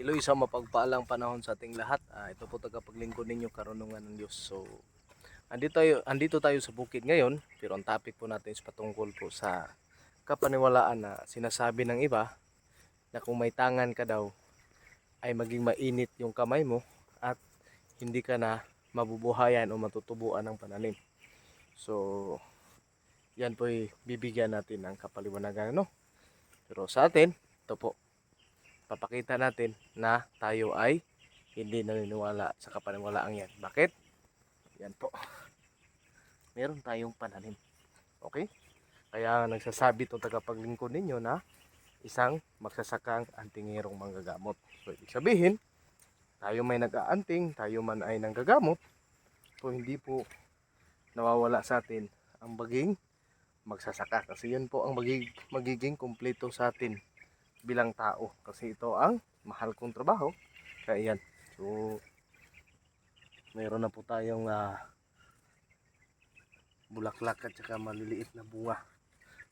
Hello, isang mapagpaalang panahon sa ating lahat. Ah, ito po tagapaglingkod ninyo karunungan ng Diyos. So, andito tayo, andito tayo sa bukid ngayon, pero ang topic po natin is patungkol po sa kapaniwalaan na sinasabi ng iba na kung may tangan ka daw ay maging mainit yung kamay mo at hindi ka na mabubuhayan o matutubuan ng pananim. So, yan po bibigyan natin ng kapaliwanagan. No? Pero sa atin, ito po, papakita natin na tayo ay hindi naniniwala sa kapaniniwalaang yan. Bakit? Yan po. Meron tayong pananim. Okay? Kaya nagsasabi itong tagapaglingkod ninyo na isang magsasakang antingerong manggagamot. So, ibig sabihin, tayo may nag-aanting, tayo man ay nanggagamot, so hindi po nawawala sa atin ang baging magsasaka. Kasi yun po ang magig- magiging kumpleto sa atin bilang tao. Kasi ito ang mahal kong trabaho. Kaya yan. So mayroon na po tayong ah, bulaklak at saka maliliit na bunga.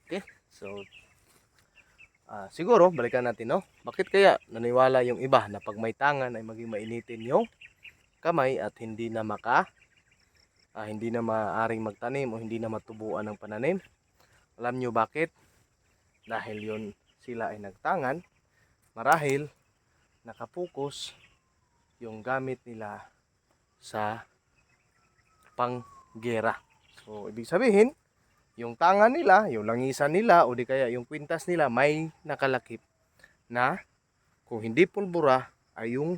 Okay? So ah, siguro balikan natin no? Bakit kaya naniwala yung iba na pag may tangan ay maging mainitin yung kamay at hindi na maka ah, hindi na maaring magtanim o hindi na matubuan ng pananim? Alam nyo bakit? Dahil yun sila ay nagtangan, marahil nakapokus yung gamit nila sa panggera. So, ibig sabihin, yung tangan nila, yung langisan nila, o di kaya yung kwintas nila, may nakalakip na kung hindi pulbura, ay yung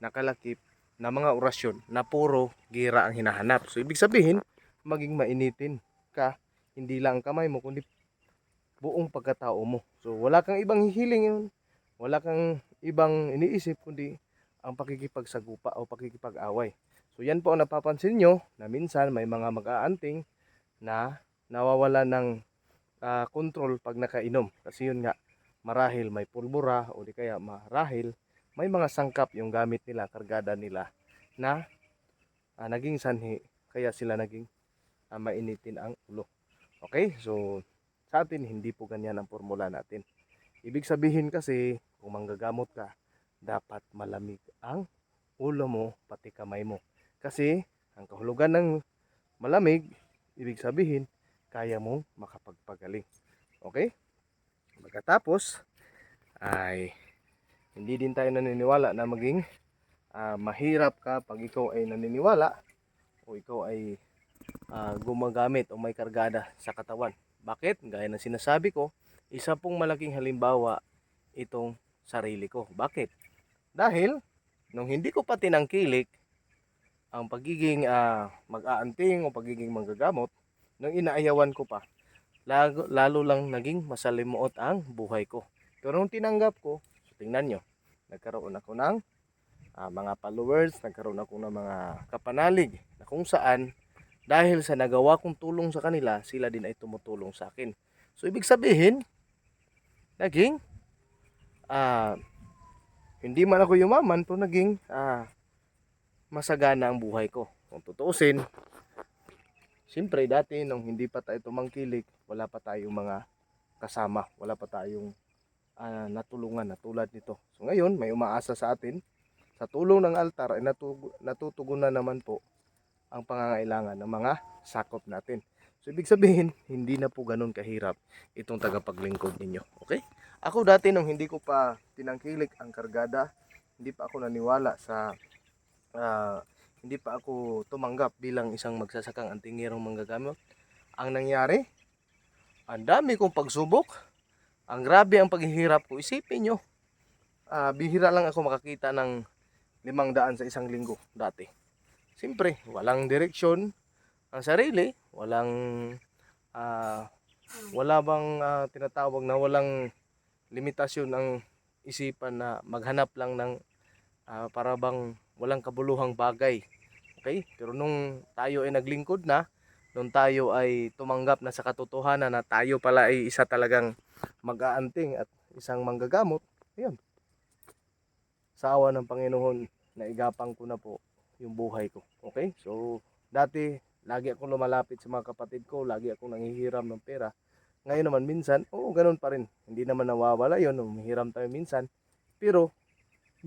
nakalakip na mga orasyon na puro gira ang hinahanap. So, ibig sabihin, maging mainitin ka, hindi lang ang kamay mo, kundi buong pagkatao mo. So wala kang ibang hihiling yun. Wala kang ibang iniisip kundi ang pakikipagsagupa o pakikipag-away. So yan po ang napapansin nyo na minsan may mga mag-aanting na nawawala ng ah, control pag nakainom. Kasi yun nga, marahil may pulbura o di kaya marahil may mga sangkap yung gamit nila, kargada nila na ah, naging sanhi kaya sila naging ah, mainitin ang ulo. Okay, so sa atin, hindi po ganyan ang formula natin. Ibig sabihin kasi, kung manggagamot ka, dapat malamig ang ulo mo, pati kamay mo. Kasi, ang kahulugan ng malamig, ibig sabihin, kaya mong makapagpagaling. Okay? Pagkatapos, ay hindi din tayo naniniwala na maging ah, mahirap ka pag ikaw ay naniniwala o ikaw ay ah, gumagamit o may kargada sa katawan. Bakit? Gaya ng sinasabi ko, isa pong malaking halimbawa itong sarili ko. Bakit? Dahil, nung hindi ko pa tinangkilik ang pagiging ah, mag-aanting o pagiging manggagamot, nung inaayawan ko pa, lalo, lalo lang naging masalimuot ang buhay ko. Pero nung tinanggap ko, so tingnan nyo, nagkaroon ako ng ah, mga followers, nagkaroon ako ng mga kapanalig na kung saan dahil sa nagawa kong tulong sa kanila, sila din ay tumutulong sa akin. So, ibig sabihin, naging, ah, hindi man ako yumaman, pero naging, ah, masagana ang buhay ko. Kung tutuusin, siyempre dati nung hindi pa tayo tumangkilik, wala pa tayong mga kasama, wala pa tayong ah, natulungan na tulad nito. So ngayon, may umaasa sa atin, sa tulong ng altar ay natutugunan naman po ang pangangailangan ng mga sakop natin. So ibig sabihin, hindi na po ganun kahirap itong tagapaglingkod ninyo. Okay? Ako dati nung hindi ko pa tinangkilik ang kargada, hindi pa ako naniwala sa ah, hindi pa ako tumanggap bilang isang magsasakang antingirong manggagamot. Ang nangyari, ang dami kong pagsubok, ang grabe ang paghihirap ko. Isipin nyo, ah, bihira lang ako makakita ng limang daan sa isang linggo dati. Siyempre, walang direksyon ang sarili, walang ah, wala bang ah, tinatawag na walang limitasyon ang isipan na maghanap lang ng ah, para bang walang kabuluhang bagay. Okay? Pero nung tayo ay naglingkod na, nung tayo ay tumanggap na sa katotohanan na tayo pala ay isa talagang mag-aanting at isang manggagamot, ayun. Sa awa ng Panginoon, naigapang ko na po yung buhay ko. Okay? So, dati, lagi akong lumalapit sa mga kapatid ko, lagi akong nanghihiram ng pera. Ngayon naman minsan, oo, ganun pa rin. Hindi naman nawawala yon humihiram tayo minsan. Pero,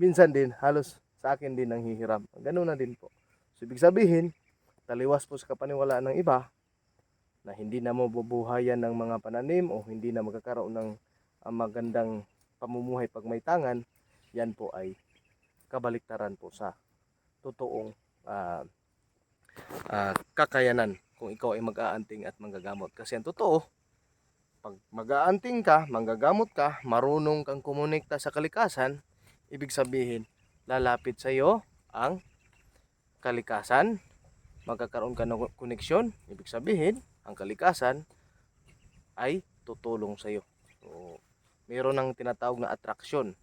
minsan din halos sa akin din ang hihiram. Ganun na din po. So, ibig sabihin, taliwas po sa kapaniwalaan ng iba na hindi na mabubuhayan ng mga pananim o hindi na magkakaroon ng ah, magandang pamumuhay pag may tangan, yan po ay kabaliktaran po sa totoong ah, ah, kakayanan kung ikaw ay mag-aanting at manggagamot. Kasi ang totoo, pag mag-aanting ka, manggagamot ka, marunong kang kumonekta sa kalikasan, ibig sabihin, lalapit sa iyo ang kalikasan, magkakaroon ka ng koneksyon, ibig sabihin, ang kalikasan ay tutulong sa iyo. So, mayroon ng tinatawag na attraction.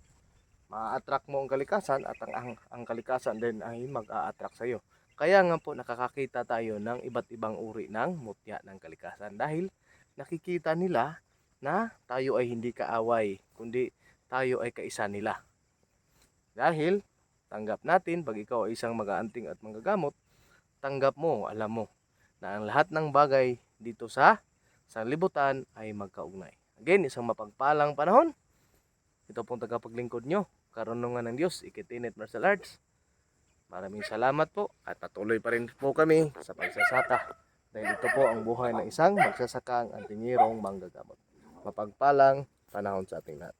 Ma-attract mo ang kalikasan at ang, ang, ang kalikasan din ay mag-a-attract sa iyo. Kaya nga po nakakakita tayo ng iba't ibang uri ng mutya ng kalikasan dahil nakikita nila na tayo ay hindi kaaway, kundi tayo ay kaisa nila. Dahil tanggap natin pag ikaw ay isang mag-aanting at manggagamot, tanggap mo, alam mo na ang lahat ng bagay dito sa sanlibutan ay magkaugnay. Again, isang mapagpalang panahon. Ito pong tagapaglingkod nyo, karunungan ng Diyos, Ikitinit Martial Arts. Maraming salamat po at patuloy pa rin po kami sa pagsasaka. Dahil ito po ang buhay ng isang magsasakang antinyerong manggagamot. Mapagpalang panahon sa ating lahat.